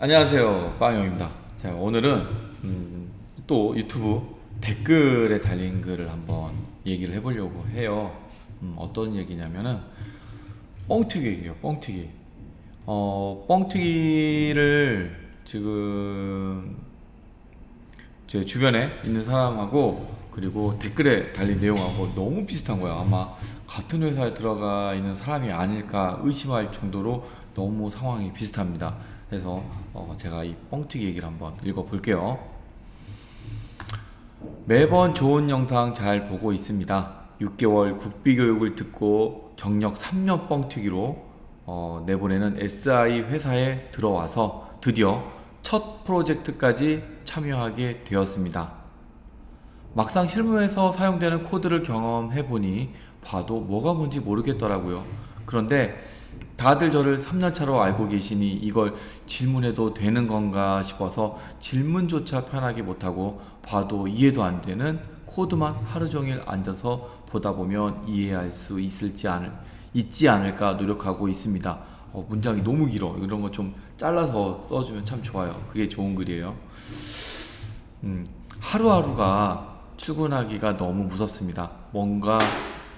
안녕하세요 빵영입니다 자 오늘은 음, 또 유튜브 댓글에 달린 글을 한번 얘기를 해보려고 해요 음, 어떤 얘기냐면은 뻥튀기 얘기예요 뻥튀기 어 뻥튀기를 지금 제 주변에 있는 사람하고 그리고 댓글에 달린 내용하고 너무 비슷한 거야. 아마 같은 회사에 들어가 있는 사람이 아닐까 의심할 정도로 너무 상황이 비슷합니다. 그래서 어, 제가 이 뻥튀기 얘기를 한번 읽어볼게요. 매번 좋은 영상 잘 보고 있습니다. 6개월 국비 교육을 듣고 경력 3년 뻥튀기로 어, 내보내는 SI 회사에 들어와서 드디어 첫 프로젝트까지 참여하게 되었습니다. 막상 실무에서 사용되는 코드를 경험해 보니 봐도 뭐가 뭔지 모르겠더라고요. 그런데 다들 저를 3년차로 알고 계시니 이걸 질문해도 되는 건가 싶어서 질문조차 편하게 못하고 봐도 이해도 안 되는 코드만 하루 종일 앉아서 보다 보면 이해할 수 있을지 않을, 있지 않을까 노력하고 있습니다. 어, 문장이 너무 길어. 이런 거 좀 잘라서 써주면 참 좋아요. 그게 좋은 글이에요. 음, 하루하루가 출근하기가 너무 무섭습니다. 뭔가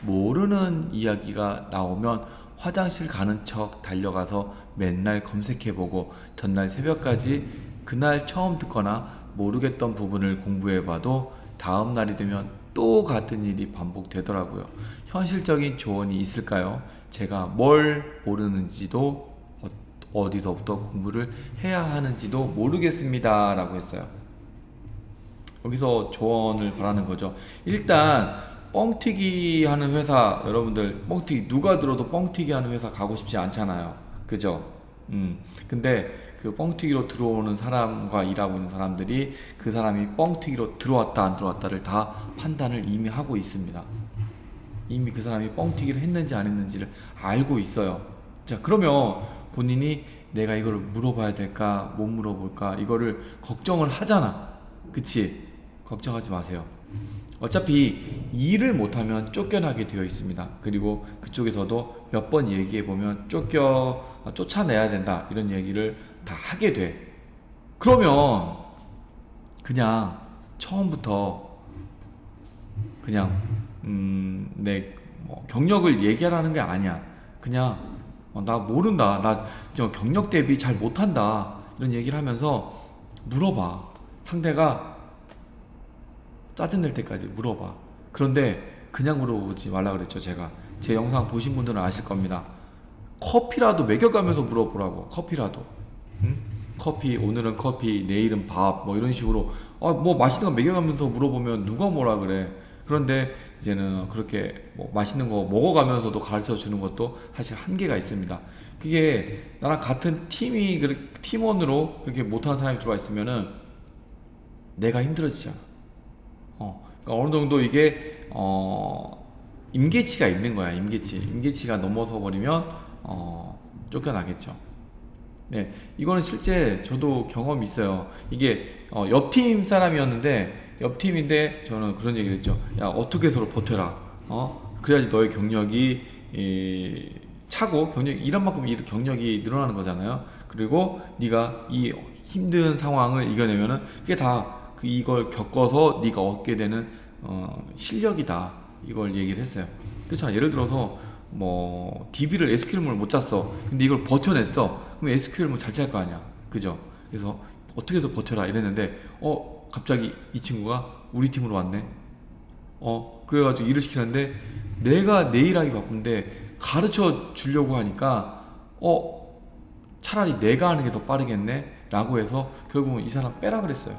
모르는 이야기가 나오면 화장실 가는 척 달려가서 맨날 검색해보고 전날 새벽까지 그날 처음 듣거나 모르겠던 부분을 공부해봐도 다음 날이 되면 또 같은 일이 반복되더라고요. 현실적인 조언이 있을까요? 제가 뭘 모르는지도 어- 어디서부터 공부를 해야 하는지도 모르겠습니다. 라고 했어요. 여기서 조언을 바라는 거죠. 일단 뻥튀기 하는 회사 여러분들 뻥튀기 누가 들어도 뻥튀기 하는 회사 가고 싶지 않잖아요. 그죠? 음. 근데 그 뻥튀기로 들어오는 사람과 일하고 있는 사람들이 그 사람이 뻥튀기로 들어왔다 안 들어왔다를 다 판단을 이미 하고 있습니다. 이미 그 사람이 뻥튀기를 했는지 안 했는지를 알고 있어요. 자, 그러면 본인이 내가 이걸 물어봐야 될까, 못 물어볼까, 이거를 걱정을 하잖아. 그치? 걱정하지 마세요. 어차피 일을 못하면 쫓겨나게 되어 있습니다. 그리고 그쪽에서도 몇 번 얘기해 보면 쫓겨 아, 쫓아내야 된다 이런 얘기를 다 하게 돼. 그러면 그냥 처음부터 그냥 음, 내 뭐, 경력을 얘기하라는 게 아니야. 그냥 어, 나 모른다. 나 경력 대비 잘 못한다. 이런 얘기를 하면서 물어봐. 상대가 짜증낼 때까지 물어봐. 그런데 그냥 물어보지 말라 그랬죠, 제가. 제 영상 보신 분들은 아실 겁니다. 커피라도 먹여가면서 물어보라고. 커피라도. 응? 커피, 오늘은 커피, 내일은 밥, 뭐 이런 식으로. 아, 뭐 맛있는 거 먹여가면서 물어보면 누가 뭐라 그래. 그런데 이제는 그렇게 뭐 맛있는 거 먹어가면서도 가르쳐 주는 것도 사실 한계가 있습니다. 그게 나랑 같은 팀이, 팀원으로 그렇게 못하는 사람이 들어와 있으면은 내가 힘들어지잖아. 어, 그러니까 어느 정도 이게 어, 임계치가 있는 거야. 임계치. 임계치가 넘어서 버리면 어, 쫓겨나겠죠. 네, 이거는 실제 저도 경험이 있어요. 이게 어, 옆팀 사람이었는데 옆 팀인데 저는 그런 얘기를 했죠. 야 어떻게 서로 버텨라. 어, 그래야지 너의 경력이 이, 차고 경력 일한 만큼 일 경력이 늘어나는 거잖아요. 그리고 네가 이 힘든 상황을 이겨내면은 그게 다 그 이걸 겪어서 네가 얻게 되는 어, 실력이다. 이걸 얘기를 했어요. 그렇잖아. 예를 들어서 뭐 DB를 SQL을 못 짰어. 근데 이걸 버텨냈어. 그럼 SQL 뭐잘 짤거 아니야. 그죠? 그래서 어떻게 해서 버텨라 이랬는데 어 갑자기 이 친구가 우리 팀으로 왔네. 어 그래가지고 일을 시키는데 내가 내일 하기 바쁜데 가르쳐 주려고 하니까 어 차라리 내가 하는 게 더 빠르겠네 라고 해서 결국은 이 사람 빼라 그랬어요.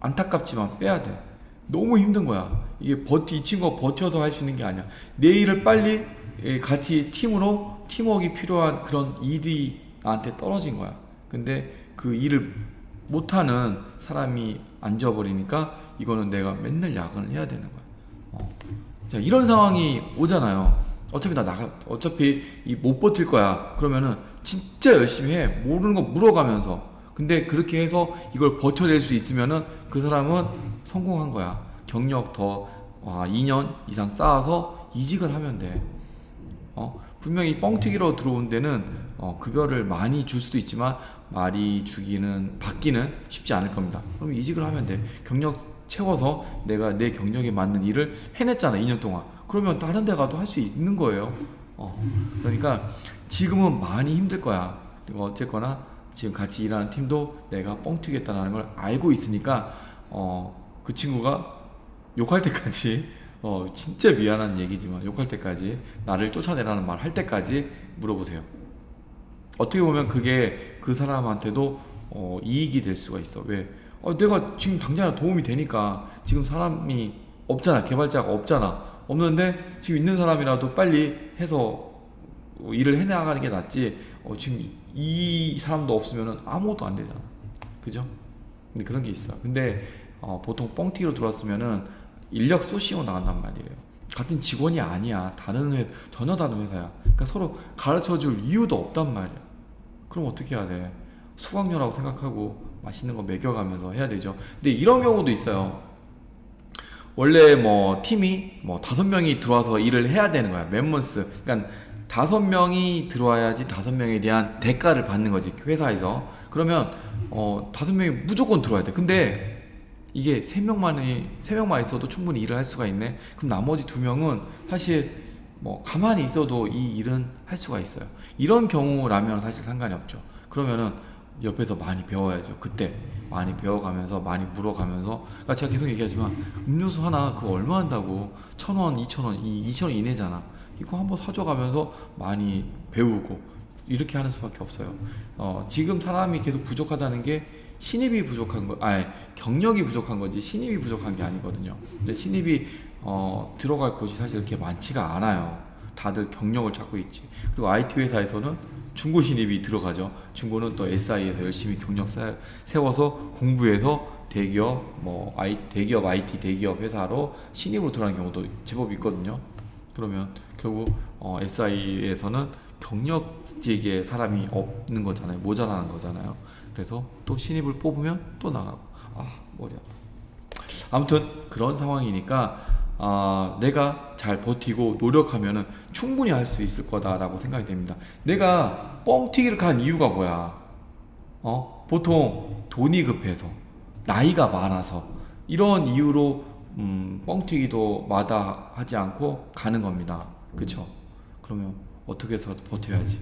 안타깝지만 빼야 돼. 너무 힘든 거야. 이게 버티 이 친구가 버텨서 할 수 있는 게 아니야. 내일을 빨리 예, 같이 팀으로 팀워크가 필요한 그런 일이 나한테 떨어진 거야. 근데 그 일을 못하는 사람이 앉아버리니까 이거는 내가 맨날 야근을 해야 되는 거야. 어. 자 이런 상황이 오잖아요. 어차피 나 나가 어차피 이못 버틸 거야. 그러면은 진짜 열심히 해. 모르는 거 물어가면서. 근데 그렇게 해서 이걸 버텨낼 수 있으면은 그 사람은 성공한 거야. 경력 더 와, 2년 이상 쌓아서 이직을 하면 돼. 어? 분명히 뻥튀기로 들어온 데는 어, 급여를 많이 줄 수도 있지만 많이 주기는 받기는 쉽지 않을 겁니다. 그럼 이직을 하면 돼. 경력 채워서 내가 내 경력에 맞는 일을 해냈잖아 2년 동안. 그러면 다른 데 가도 할 수 있는 거예요. 어, 그러니까 지금은 많이 힘들 거야. 그리고 어쨌거나 지금 같이 일하는 팀도 내가 뻥튀기했다는 걸 알고 있으니까 어, 그 친구가 욕할 때까지 어, 진짜 미안한 얘기지만 욕할 때까지 나를 쫓아내라는 말 할 때까지 물어보세요. 어떻게 보면 그게 그 사람한테도 어, 이익이 될 수가 있어. 왜? 어, 내가 지금 당장 도움이 되니까 지금 사람이 없잖아. 개발자가 없잖아. 없는데 지금 있는 사람이라도 빨리 해서 어, 일을 해나가는 게 낫지. 어, 지금 이- 이 사람도 없으면 아무것도 안 되잖아. 그죠? 근데 그런 게 있어. 근데 어, 보통 뻥튀기로 들어왔으면은 인력 소싱으로 나간단 말이에요. 같은 직원이 아니야. 다른 회 전혀 다른 회사야. 그러니까 서로 가르쳐 줄 이유도 없단 말이야. 그럼 어떻게 해야 돼? 수강료라고 생각하고 맛있는 거 먹여가면서 해야 되죠. 근데 이런 경우도 있어요. 원래 뭐 팀이 뭐 다섯 명이 들어와서 일을 해야 되는 거야. 멤버스. 그러니까 다섯 명이 들어와야지 다섯 명에 대한 대가를 받는 거지 회사에서. 그러면 어 다섯 명이 무조건 들어와야 돼. 근데 이게 세 명만이 세 명만 있어도 충분히 일을 할 수가 있네. 그럼 나머지 두 명은 사실 뭐 가만히 있어도 이 일은 할 수가 있어요. 이런 경우라면 사실 상관이 없죠. 그러면은 옆에서 많이 배워야죠. 그때 많이 배워가면서 많이 물어가면서 그러니까 제가 계속 얘기하지만 음료수 하나 그거 얼마 한다고 천 원, 이천 원, 이 이천 원 이내잖아. 이거 한번 사줘가면서 많이 배우고 이렇게 하는 수밖에 없어요. 어, 지금 사람이 계속 부족하다는 게 신입이 부족한 거, 아니 경력이 부족한 거지 신입이 부족한 게 아니거든요. 근데 신입이 어, 들어갈 곳이 사실 그렇게 많지가 않아요. 다들 경력을 찾고 있지. 그리고 IT 회사에서는 중고 신입이 들어가죠. 중고는 또 SI에서 열심히 경력 쌓- 세워서 공부해서 대기업 뭐 I, 대기업 IT 대기업 회사로 신입으로 들어가는 경우도 제법 있거든요. 그러면 결국 어, SI에서는 경력직에 사람이 없는 거잖아요. 모자라는 거잖아요. 그래서 또 신입을 뽑으면 또 나가고 아 머리 아파. 아무튼 그런 상황이니까 아, 내가 잘 버티고 노력하면은 충분히 할 수 있을 거다라고 생각이 됩니다. 내가 뻥튀기를 간 이유가 뭐야? 어? 보통 돈이 급해서 나이가 많아서 이런 이유로 음, 뻥튀기도 마다하지 않고 가는 겁니다. 그쵸? 그러면 어떻게 해서 버텨야지.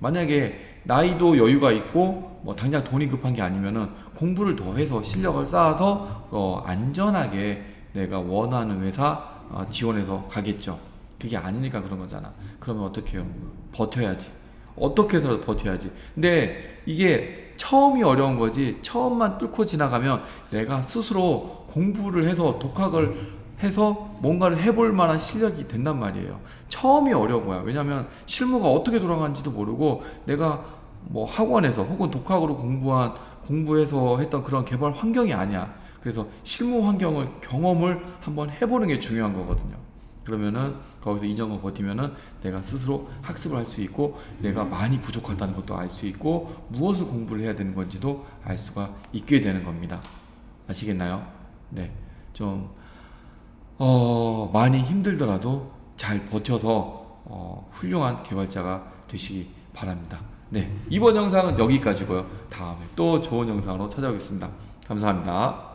만약에 나이도 여유가 있고 뭐 당장 돈이 급한 게 아니면은 공부를 더 해서 실력을 쌓아서 어, 안전하게 내가 원하는 회사 어, 지원해서 가겠죠. 그게 아니니까 그런 거잖아. 그러면 어떻게 해요? 버텨야지. 어떻게 해서라도 버텨야지. 근데 이게 처음이 어려운 거지. 처음만 뚫고 지나가면 내가 스스로 공부를 해서 독학을 해서 뭔가를 해볼 만한 실력이 된단 말이에요. 처음이 어려운 거야. 왜냐면 실무가 어떻게 돌아가는지도 모르고 내가 뭐 학원에서 혹은 독학으로 공부한 공부해서 했던 그런 개발 환경이 아니야. 그래서 실무 환경을 경험을 한번 해보는 게 중요한 거거든요. 그러면은 거기서 2년만 버티면은 내가 스스로 학습을 할 수 있고 내가 많이 부족하다는 것도 알 수 있고 무엇을 공부를 해야 되는 건지도 알 수가 있게 되는 겁니다. 아시겠나요? 네. 좀 어, 많이 힘들더라도 잘 버텨서 어, 훌륭한 개발자가 되시기 바랍니다. 네. 이번 영상은 여기까지고요. 다음에 또 좋은 영상으로 찾아오겠습니다. 감사합니다.